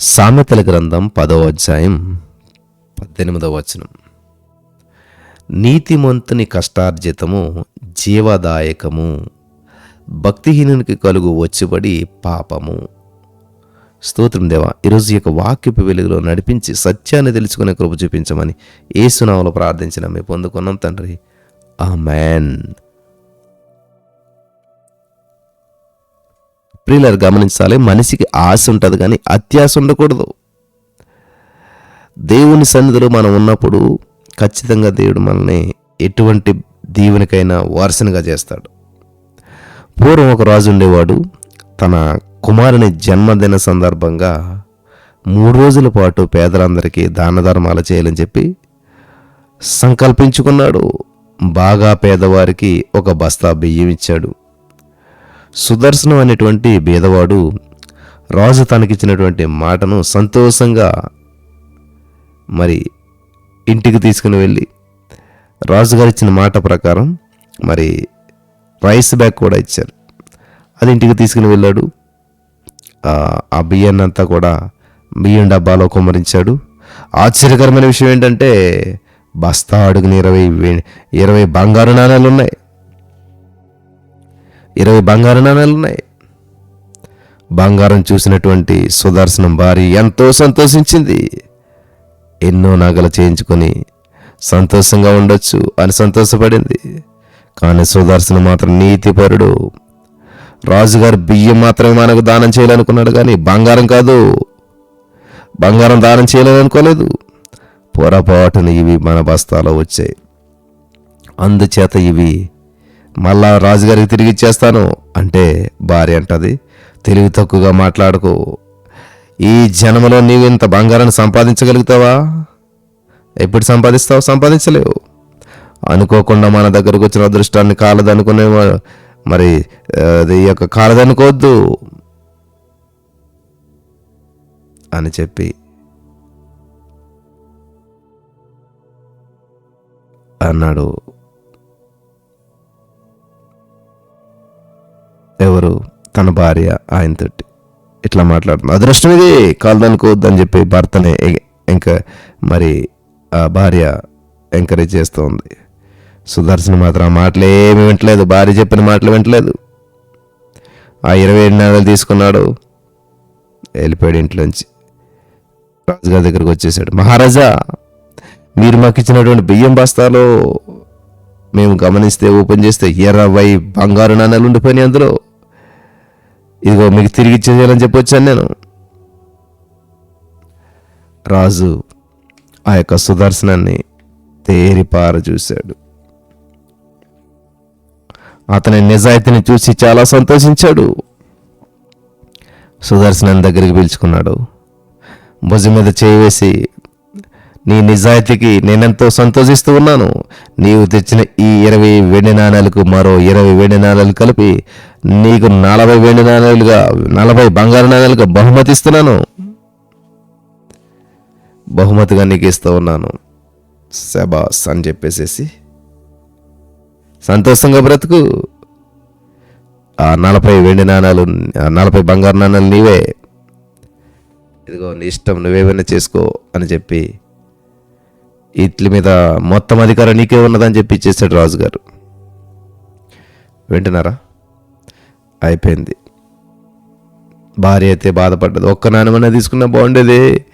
సామెతల గ్రంథం పదవ అధ్యాయం పద్దెనిమిదవ వచనం. నీతిమంతుని కష్టార్జితము జీవదాయకము భక్తిహీనునికి కలుగు వచ్చిబడి పాపము. స్తోత్రం దేవా ఈరోజు యొక్క వాక్యపు వెలుగులో నడిపించి సత్యాన్ని తెలుసుకునే కృప చూపించమని ఏసునామలో ప్రార్థించిన మేము పొందుకున్నాం తండ్రి. ఆ మ్యాన్ ప్రియులారు గమనించాలి. మనిషికి ఆశ ఉంటుంది కానీ అత్యాశ ఉండకూడదు. దేవుని సన్నిధిలో మనం ఉన్నప్పుడు ఖచ్చితంగా దేవుడు మనల్ని ఎటువంటి దీవునికైనా వారసునిగా చేస్తాడు. పూర్వం ఒక రాజు ఉండేవాడు. తన కుమారుని జన్మదిన సందర్భంగా మూడు రోజుల పాటు పేదలందరికీ దాన ధర్మాలు చేయాలని చెప్పి సంకల్పించుకున్నాడు. బాగా పేదవారికి ఒక బస్తా బియ్యం ఇచ్చాడు. సుదర్శనం అనేటువంటి బీదవాడు రాజు తనకిచ్చినటువంటి మాటను సంతోషంగా మరి ఇంటికి తీసుకుని వెళ్ళి రాజుగారు ఇచ్చిన మాట ప్రకారం మరి రైస్ బ్యాగ్ కూడా ఇచ్చారు. అది ఇంటికి తీసుకుని వెళ్ళాడు. ఆ, బియ్యాన్ని అంతా కూడా బియ్యం డబ్బాలో కుమ్మరించాడు. ఆశ్చర్యకరమైన విషయం ఏంటంటే బస్తా అడుగుని ఇరవై వే- ఇరవై బంగారు నాణాలు ఉన్నాయి ఇరవై బంగారు నాణాలు ఉన్నాయి. బంగారం చూసినటువంటి సుదర్శనం భార్య ఎంతో సంతోషించింది. ఎన్నో నగలు చేయించుకొని సంతోషంగా ఉండొచ్చు అని సంతోషపడింది. కానీ సుదర్శనం మాత్రం నీతిపరుడు. రాజుగారు బియ్యం మాత్రమే మనకు దానం చేయాలనుకున్నాడు కానీ బంగారం కాదు. బంగారం దానం చేయాలనుకోలేదు. పొరపాటున ఇవి మన బస్తాలో వచ్చాయి. అందుచేత ఇవి మళ్ళా రాజుగారికి తిరిగి ఇచ్చేస్తాను అంటే భార్య అంటది. తెలివి తక్కువగా మాట్లాడుకో. ఈ జన్మలో నీవు ఇంత బంగారాన్ని సంపాదించగలుగుతావా? ఎప్పుడు సంపాదిస్తావు సంపాదించలేవు. అనుకోకుండా మన దగ్గరకు వచ్చిన అదృష్టాన్ని కాలదనుకునే మరి అది ఈ యొక్క కాలదనుకోవద్దు అని చెప్పి అన్నాడు. ఎవరు? తన భార్య ఆయనతోటి. ఇట్లా మాట్లాడుతుంది అదృష్టం ఇది. కాలదనుకోవద్దు అని చెప్పి భర్తనే ఇంకా మరి ఆ భార్య ఎంకరేజ్ చేస్తూ ఉంది సుదర్శన్ మాత్రం ఆ మాటలు ఏమి వింటలేదు. భార్య చెప్పిన మాటలు వింటలేదు. ఆ ఇరవై ఏడు నెలలు తీసుకున్నాడు. వెళ్ళిపోయాడు ఇంట్లోంచి. రాజుగారి దగ్గరకు వచ్చేసాడు. మహారాజా మీరు మాకు ఇచ్చినటువంటి బియ్యం బస్తాలో మేము గమనిస్తే ఓపెన్ చేస్తే ఇరవై బంగారు నాణాలు ఉండిపోయినాయి అందులో. ఇదిగో మీకు తిరిగి ఇచ్చేయాలని చెప్పి వచ్చాను నేను. రాజు ఆ యొక్క సుదర్శనాన్ని తేరిపార చూశాడు అతని నిజాయితీని చూసి చాలా సంతోషించాడు. సుదర్శనాన్ని దగ్గరికి పిలుచుకున్నాడు. భుజం మీద చేయి వేసి నీ నిజాయితీకి నేనెంతో సంతోషిస్తూ ఉన్నాను. నీవు తెచ్చిన ఈ ఇరవై వెండి నాణాలకు మరో ఇరవై వెండి నాణాలు కలిపి నీకు నలభై వెండి నాణాలుగా నలభై బంగారు నాణాలుగా బహుమతి ఇస్తున్నాను బహుమతిగా నీకు ఇస్తూ ఉన్నాను. శబాస్ అని చెప్పేసేసి. సంతోషంగా బ్రతుకు. ఆ నలభై వెండి నాణాలు ఆ నలభై బంగారు నాణాలు నీవే. ఇదిగో నీ ఇష్టం నువ్వేమైనా చేసుకో అని చెప్పి ఇట్ల మీద మొత్తం అధికారం నీకే ఉన్నదని చెప్పి ఇచ్చేసాడు రాజుగారు. వింటున్నారా? అయిపోయింది. భార్య అయితే బాధపడ్డది. ఒక్క నాణ్యమన్నా తీసుకున్నా బాగుండేది.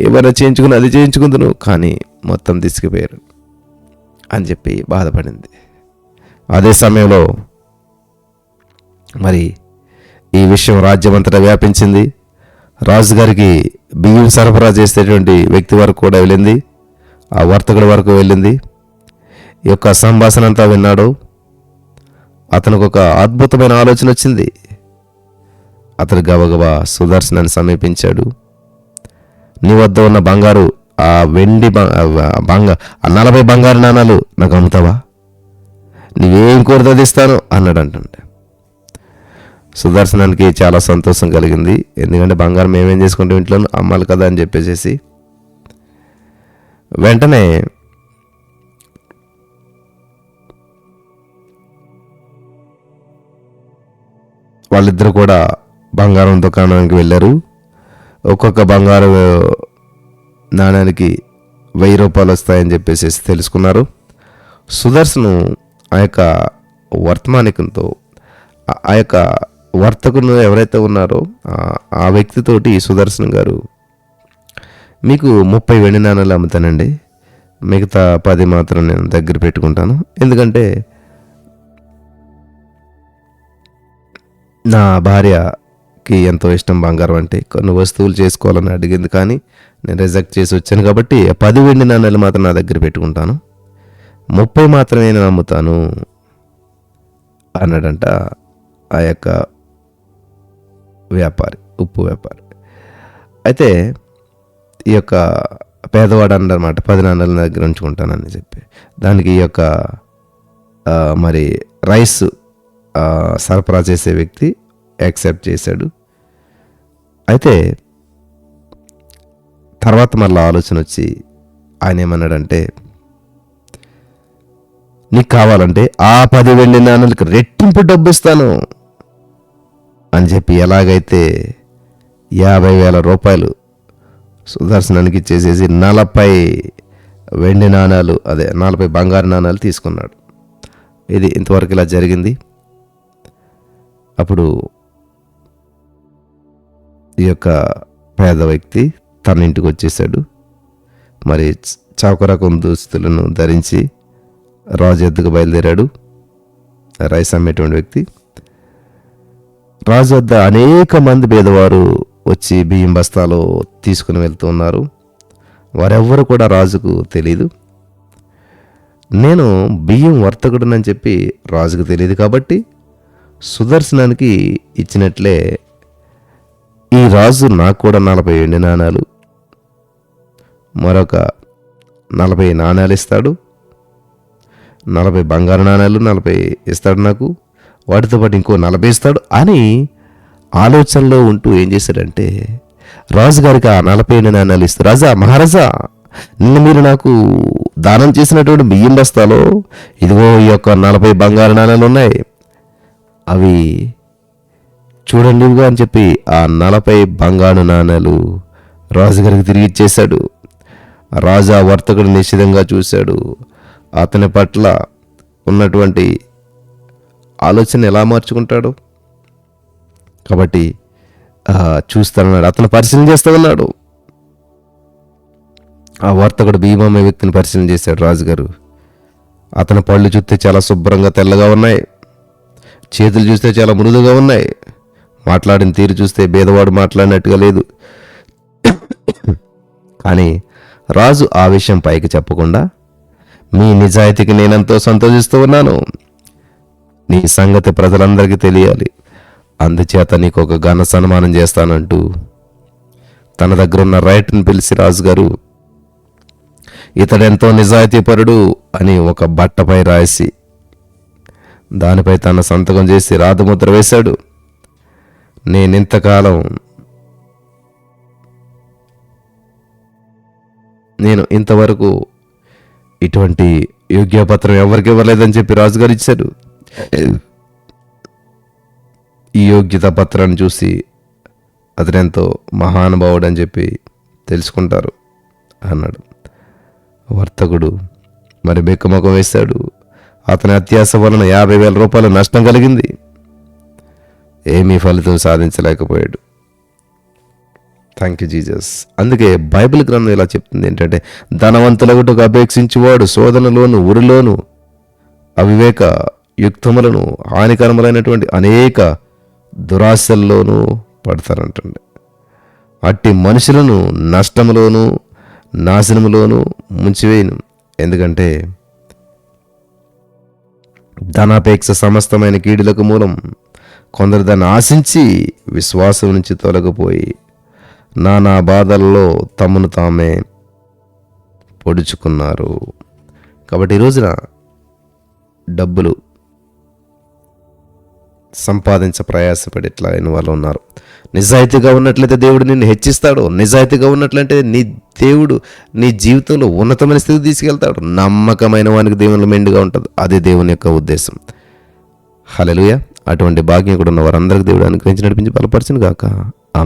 ఏమైనా చేయించుకున్నా అది చేయించుకుందును. కానీ మొత్తం తీసుకుపోయారు అని చెప్పి బాధపడింది. అదే సమయంలో మరి ఈ విషయం రాజ్యమంతటా వ్యాపించింది. రాజుగారికి బియ్యం సరఫరా చేసేటువంటి వ్యక్తి వరకు కూడా వెళ్ళింది. ఆ వర్తకుడి వరకు వెళ్ళింది. ఈ యొక్క సంభాషణ అంతా విన్నాడు. అతనికి ఒక అద్భుతమైన ఆలోచన వచ్చింది. అతడు గబగబా సుదర్శనాన్ని సమీపించాడు. నీ వద్ద ఉన్న బంగారు ఆ వెండి బంగా ఆ నలభై బంగారు నాణాలు నాకు అమ్ముతావా? నీవేం కోరితే ఇస్తాను అన్నాడు అంటుండే. సుదర్శనానికి చాలా సంతోషం కలిగింది. ఎందుకంటే బంగారం మేమేం చేసుకుంటాం ఇంట్లో అమ్మాలి కదా అని చెప్పేసేసి వెంటనే వాళ్ళిద్దరు కూడా బంగారం దుకాణానికి వెళ్ళారు. ఒక్కొక్క బంగారు నాణ్యానికి వెయ్యి రూపాయలు వస్తాయని చెప్పేసి తెలుసుకున్నారు. సుదర్శను ఆ యొక్క వర్తమానికంతో ఆ- యొక్క వర్తకులు ఎవరైతే ఉన్నారో ఆ వ్యక్తితోటి సుదర్శన్ గారు మీకు ముప్పై వెండి నాణాలు అమ్ముతానండి. మిగతా పది మాత్రం నేను దగ్గర పెట్టుకుంటాను. ఎందుకంటే నా భార్యకి ఎంతో ఇష్టం బంగారం అంటే కొన్ని వస్తువులు చేసుకోవాలని అడిగింది కానీ నేను రిజెక్ట్ చేసి వచ్చాను కాబట్టి పది వెండి నాణాలు మాత్రం నా దగ్గర పెట్టుకుంటాను. ముప్పై మాత్రమే నేను అమ్ముతాను అన్నాడంట ఆ యొక్క వ్యాపారి ఉప్పు వ్యాపారి. అయితే ఈ యొక్క పేదవాడు అన్నమాట పది నాన్నల దగ్గర ఉంచుకుంటానని చెప్పి. దానికి ఈ యొక్క మరి రైస్ సరఫరా చేసే వ్యక్తి యాక్సెప్ట్ చేశాడు. అయితే తర్వాత మళ్ళీ ఆలోచన వచ్చి ఆయన ఏమన్నాడంటే నీకు కావాలంటే ఆ పది వెళ్ళి నాన్నలకి రెట్టింపు డబ్బు ఇస్తాను అని చెప్పి ఎలాగైతే యాభై వేల రూపాయలు సుదర్శనానికి ఇచ్చేసేసి నలభై వెండి నాణాలు అదే నలభై బంగారు నాణాలు తీసుకున్నాడు. ఇది ఇంతవరకు ఇలా జరిగింది. అప్పుడు ఈ యొక్క పేద వ్యక్తి తన ఇంటికి వచ్చేసాడు. మరి చ- చౌకరకం దుస్తులను ధరించి రాజు ఎద్దుకు బయలుదేరాడు. రైస్ అమ్మేటువంటి వ్యక్తి. రాజు వద్ద అనేక మంది పేదవారు వచ్చి బియ్యం బస్తాలు తీసుకుని వెళ్తూ ఉన్నారు. వారెవ్వరు కూడా రాజుకు తెలీదు. నేను బియ్యం వర్తకుడునని చెప్పి రాజుకు తెలియదు కాబట్టి సుదర్శనానికి ఇచ్చినట్లే ఈ రాజు నాకు కూడా నలభై ఎండి నాణాలు మరొక నలభై నాణాలు ఇస్తాడు. నలభై బంగారు నాణాలు నలభై ఇస్తాడు నాకు వాటితో పాటు ఇంకో నలభై ఇస్తాడు అని ఆలోచనలో ఉంటూ ఏం చేశాడంటే రాజుగారికి ఆ నలభై ఏడు నాణాలు ఇస్తారు రాజా మహారాజా నిన్న మీరు నాకు దానం చేసినటువంటి బియ్యం బస్తాలో ఇదిగో ఈ యొక్క నలభై బంగారు నాణాలు ఉన్నాయి. అవి చూడండి అని చెప్పి ఆ నలభై బంగారు నాణాలు రాజుగారికి తిరిగి ఇచ్చేశాడు. రాజా వర్తకుడు నిశ్చితంగా చూశాడు. అతని పట్ల ఉన్నటువంటి ఆలోచన ఎలా మార్చుకుంటాడు? కాబట్టి చూస్తానన్నాడు. అతను పరిశీలన చేస్తా ఉన్నాడు ఆ వర్తకుడు భీమమ్మ వ్యక్తిని పరిశీలన చేశాడు రాజుగారు. అతని పళ్ళు చూస్తే చాలా శుభ్రంగా తెల్లగా ఉన్నాయి. చేతులు చూస్తే చాలా మృదుగా ఉన్నాయి. మాట్లాడిన తీరు చూస్తే భేదవాడు మాట్లాడినట్టుగా లేదు. కానీ రాజు ఆ విషయం పైకి చెప్పకుండా మీ నిజాయితీకి నేనెంతో సంతోషిస్తూ ఉన్నాను. నీ సంగతి ప్రజలందరికీ తెలియాలి. అందుచేత నీకు ఒక ఘన సన్మానం చేస్తానంటూ తన దగ్గర ఉన్న రైట్ని పిలిచి రాజుగారు ఇతడెంతో నిజాయితీపరుడు అని ఒక బట్టపై రాసి దానిపై తన సంతకం చేసి రాధముద్ర వేశాడు. నేనింతకాలం నేను ఇంతవరకు ఇటువంటి యోగ్యపత్రం ఎవరికి ఇవ్వలేదని చెప్పి రాజుగారు ఇచ్చారు. ఈ యోగ్యత పత్రాన్ని చూసి అతనెంతో మహానుభావుడు అని చెప్పి తెలుసుకుంటారు అన్నాడు. వర్తకుడు మరి బెక్కముఖం వేశాడు. అతని అత్యాస వలన యాభై వేల రూపాయల నష్టం కలిగింది. ఏమీ ఫలితం సాధించలేకపోయాడు. థ్యాంక్ యూ జీజస్ అందుకే బైబిల్ గ్రంథం ఇలా చెప్తుంది ఏంటంటే ధనవంతులగుటకు అపేక్షించేవాడు శోధనలోను ఉరిలోను అవివేక యుక్తములను హానికరములైనటువంటి అనేక దురాశల్లోనూ పడతారంటండి. అట్టి మనుషులను నష్టంలోనూ నాశనంలోనూ ముంచివేయను. ఎందుకంటే ధనాపేక్ష సమస్తమైన కీడులకు మూలం కొందరు దాన్ని ఆశించి విశ్వాసం నుంచి తొలగిపోయి నానా బాధల్లో తమను తామే పొడుచుకున్నారు. కాబట్టి ఈ రోజున డబ్బులు సంపాదించ ప్రయాసపడి ఇట్లా అయిన వాళ్ళు ఉన్నారు. నిజాయితీగా ఉన్నట్లయితే దేవుడు నిన్ను హెచ్చిస్తాడు. నిజాయితీగా ఉన్నట్లయితే నీ దేవుడు నీ జీవితంలో ఉన్నతమైన స్థితి తీసుకెళ్తాడు. నమ్మకమైన వానికి దేవుని మెండుగా ఉంటుంది. అదే దేవుని యొక్క ఉద్దేశం. హలలుయ అటువంటి భాగ్యం కూడా ఉన్న వారందరికీ దేవుడు అనుగ్రహించి నడిపించి బలపరచును గాక. ఆ